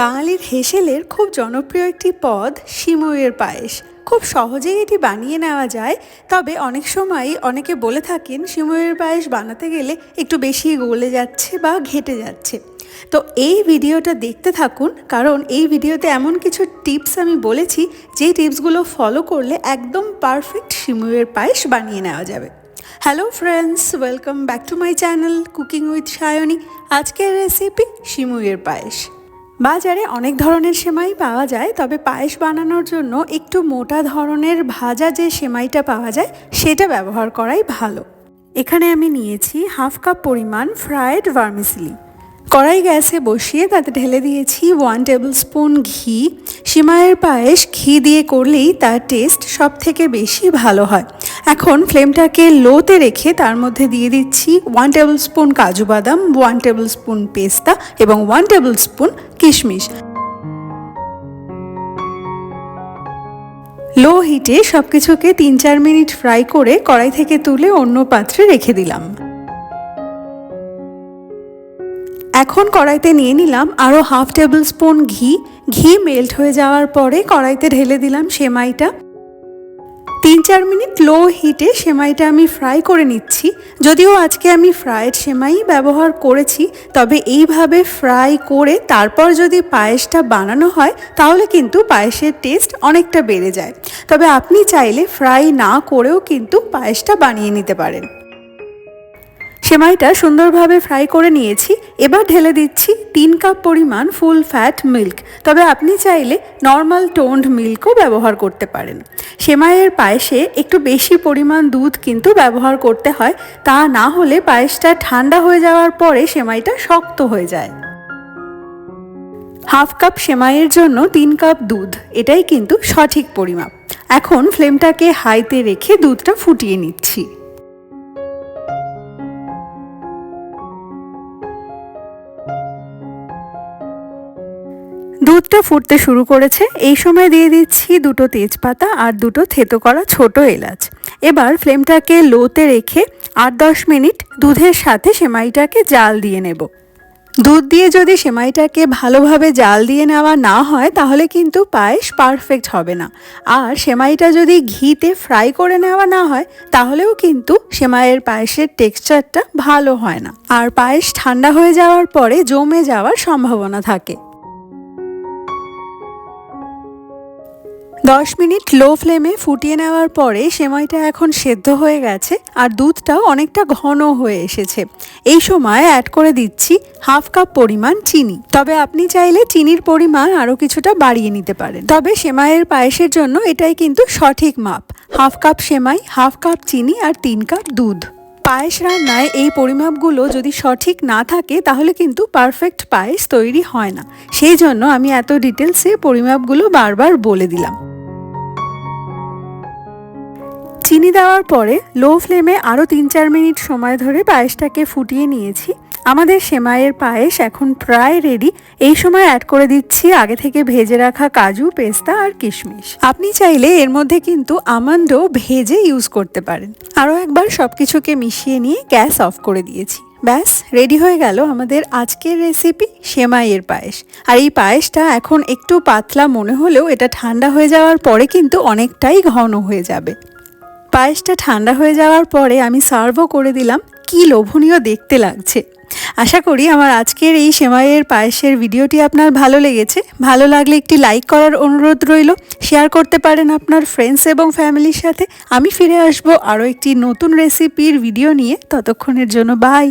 বাঙালির হেসেলের খুব জনপ্রিয় একটি পদ সিমইয়ের পায়েস। খুব সহজেই এটি বানিয়ে নেওয়া যায়, তবে অনেক সময় অনেকে বলে থাকেন সিমইয়ের পায়েস বানাতে গেলে একটু বেশি গলে যাচ্ছে বা ঘেটে যাচ্ছে। তো এই ভিডিওটা দেখতে থাকুন, কারণ এই ভিডিওতে এমন কিছু টিপস আমি বলেছি যে টিপসগুলো ফলো করলে একদম পারফেক্ট সিমইয়ের পায়েস বানিয়ে নেওয়া যাবে। Hello friends, welcome back to my channel cooking with Sayani. আজকের রেসিপি শিমুইয়ের পায়েস। বাজারে অনেক ধরনের সেমাই পাওয়া যায়, তবে পায়েস বানানোর জন্য একটু মোটা ধরনের ভাজা যে সেমাইটা পাওয়া যায়, সেটা ব্যবহার করাই ভালো। এখানে আমি নিয়েছি হাফ কাপ পরিমাণ ফ্রায়েড ভার্মিসিলি। কড়াই গ্যাসে বসিয়ে তাতে ঢেলে দিয়েছি ওয়ান টেবিল স্পুন ঘি। সিমাইয়ের পায়েস ঘি দিয়ে করলেই তার টেস্ট সব থেকে বেশি ভালো হয়। এখন ফ্লেমটাকে লোতে রেখে তার মধ্যে দিয়ে দিচ্ছি ওয়ান টেবিল স্পুন কাজু বাদাম ওয়ান টেবিল স্পুন পেস্তা এবং ওয়ান টেবিল স্পুন কিশমিশ। লো হিটে সব কিছুকে তিন চার মিনিট ফ্রাই করে কড়াই থেকে তুলে অন্য পাত্রে রেখে দিলাম। এখন কড়াইতে নিয়ে নিলাম আরও হাফ টেবিল স্পুন ঘি। ঘি মেল্ট হয়ে যাওয়ার পরে কড়াইতে ঢেলে দিলাম সেমাইটা। তিন চার মিনিট লো হিটে সেমাইটা আমি ফ্রাই করে নিচ্ছি। যদিও আজকে আমি ফ্রায়েড সেমাই ব্যবহার করেছি, তবে এইভাবে ফ্রাই করে তারপর যদি পায়েসটা বানানো হয়, তাহলে কিন্তু পায়েসের টেস্ট অনেকটা বেড়ে যায়। তবে আপনি চাইলে ফ্রাই না করেও কিন্তু পায়েসটা বানিয়ে নিতে পারেন। সেমাইটা সুন্দরভাবে ফ্রাই করে নিয়েছি। এবার ঢেলে দিচ্ছি তিন কাপ পরিমাণ ফুল ফ্যাট মিল্ক। তবে আপনি চাইলে নর্মাল টোন্ড মিল্কও ব্যবহার করতে পারেন। সেমাইয়ের পায়েসে একটু বেশি পরিমাণ দুধ কিন্তু ব্যবহার করতে হয়। তা না হলে পায়েসটা ঠান্ডা হয়ে যাওয়ার পরে সেমাইটা শক্ত হয়ে যায়। হাফ কাপ সেমাইয়ের জন্য তিন কাপ দুধ। এটাই কিন্তু সঠিক পরিমাপ। এখন ফ্লেমটাকে হাইতে রেখে দুধটা ফুটিয়ে নিচ্ছি। দুধটা ফুটতে শুরু করেছে। এই সময় দিয়ে দিচ্ছি দুটো তেজপাতা আর দুটো থেতো করা ছোট এলাচ। এবার ফ্লেমটাকে লোতে রেখে আট দশ মিনিট দুধের সাথে সেমাইটাকে জাল দিয়ে নেব। দুধ দিয়ে যদি সেমাইটাকে ভালোভাবে জাল দিয়ে নেওয়া না হয়, তাহলে কিন্তু পায়েস পারফেক্ট হবে না। আর সেমাইটা যদি ঘিতে ফ্রাই করে নেওয়া না হয়, তাহলেও কিন্তু সেমাইয়ের পায়েসের টেক্সচারটা ভালো হয় না। আর পায়েস ঠান্ডা হয়ে যাওয়ার পরে জমে যাওয়ার সম্ভাবনা থাকে। দশ মিনিট লো ফ্লেমে ফুটিয়ে নেওয়ার পরে সেমাইটা এখন সেদ্ধ হয়ে গেছে আর দুধটাও অনেকটা ঘন হয়ে এসেছে। এই সময় অ্যাড করে দিচ্ছি হাফ কাপ পরিমাণ চিনি। তবে আপনি চাইলে চিনির পরিমাণ আরও কিছুটা বাড়িয়ে নিতে পারেন। তবে সেমাইয়ের পায়েসের জন্য এটাই কিন্তু সঠিক মাপ। হাফ কাপ সেমাই, হাফ কাপ চিনি আর তিন কাপ দুধ। পায়েস রান্নায় এই পরিমাপগুলো যদি সঠিক না থাকে তাহলে কিন্তু পারফেক্ট পায়েস তৈরি হয় না। সেই জন্য আমি এত ডিটেলসে পরিমাপগুলো বারবার বলে দিলাম। চিনি দেওয়ার পরে লো ফ্লেমে আরও তিন চার মিনিট সময় ধরে পায়েসটাকে ফুটিয়ে নিয়েছি। আমাদের সেমাইয়ের পায়েস এখন প্রায় রেডি এই সময় অ্যাড করে দিচ্ছি আগে থেকে ভেজে রাখা কাজু, পেস্তা আর কিশমিশ। আপনি চাইলে এর মধ্যে কিন্তু আমন্ডও ভেজে ইউজ করতে পারেন। আরও একবার সব কিছুকে মিশিয়ে নিয়ে গ্যাস অফ করে দিয়েছি। ব্যাস রেডি হয়ে গেল আমাদের আজকের রেসিপি সেমাইয়ের পায়েস। আর এই পায়েসটা এখন একটু পাতলা মনে হলেও এটা ঠান্ডা হয়ে যাওয়ার পরে কিন্তু অনেকটাই ঘন হয়ে যাবে। পায়েসটা ঠান্ডা হয়ে যাওয়ার পরে আমি সার্ভও করে দিলাম, কি লোভনীয় দেখতে লাগছে। আশা করি আমার আজকের এই সেমাইয়ের পায়েসের ভিডিওটি আপনার ভালো লেগেছে। ভালো লাগলে একটি লাইক করার অনুরোধ রইল। শেয়ার করতে পারেন আপনার ফ্রেন্ডস এবং ফ্যামিলির সাথে। আমি ফিরে আসব আরও একটি নতুন রেসিপির ভিডিও নিয়ে। ততক্ষণের জন্য বাই